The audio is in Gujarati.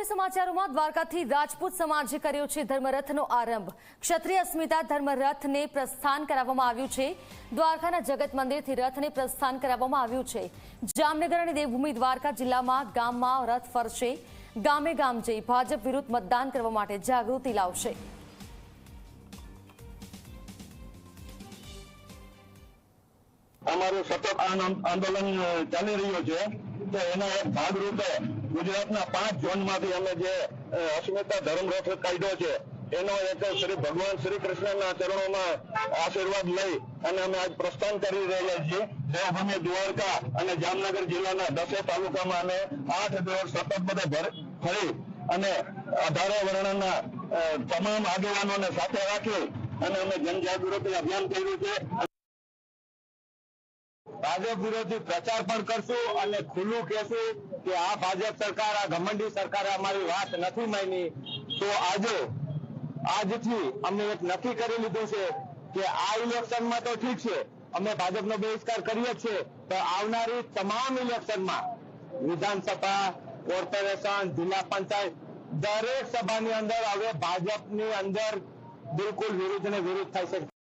અગત્યના સમાચારોમાં દ્વારકાથી રાજપૂત સમાજે કર્યો છે ધર્મરથનો આરંભ. ક્ષત્રિય અસ્મિતા ધર્મરથને પ્રસ્થાન કરાવવામાં આવ્યું છે. દ્વારકાના જગત મંદિરથી રથને પ્રસ્થાન કરાવવામાં આવ્યું છે. જામનગર અને દેવભૂમિ દ્વારકા જિલ્લામાં ગામમાં રથ ફરશે. ગામે ગામ જઈ ભાજપ વિરુદ્ધ મતદાન કરવા માટે જાગૃતિ લાવશે. અમારું સતત આંદોલન ચાલી રહ્યું છે. તો એના એક ભાગરૂપે ગુજરાતના પાંચ ઝોનમાંથી અમે જે અસ્મિતા ધર્મરથ કાઢ્યો છે, એનો એક શ્રી ભગવાન શ્રી કૃષ્ણના ચરણોમાં આશીર્વાદ લઈ અને અમે આજ પ્રસ્થાન કરી રહ્યા છીએ. દેવભૂમિ દ્વારકા અને જામનગર જિલ્લાના દસે તાલુકામાં અમે આઠ દિવસ સતત બધે ફરી અને અઢારે વર્ણના તમામ આગેવાનોને સાથે રાખી અને અમે જનજાગૃતિ અભિયાન કર્યું છે. ભાજપ વિરોધી પ્રચાર પણ કરશું અને ખુલ્લું કહેશું કે આ ભાજપ સરકાર, આ ઘમંડી સરકારે અમારી વાત નથી માની. તો આજે, આજથી અમે એક નક્કી કરી લીધું છે કે આ ઇલેક્શનમાં તો ઠીક છે, અમે ભાજપનો બહિષ્કાર કરીએ છીએ તો આવનારી તમામ ઇલેક્શનમાં વિધાનસભા, કોર્પોરેશન, જિલ્લા પંચાયત, દરેક સભાની અંદર હવે ભાજપની અંદર બિલકુલ વિરુદ્ધ ને વિરુદ્ધ થાય છે.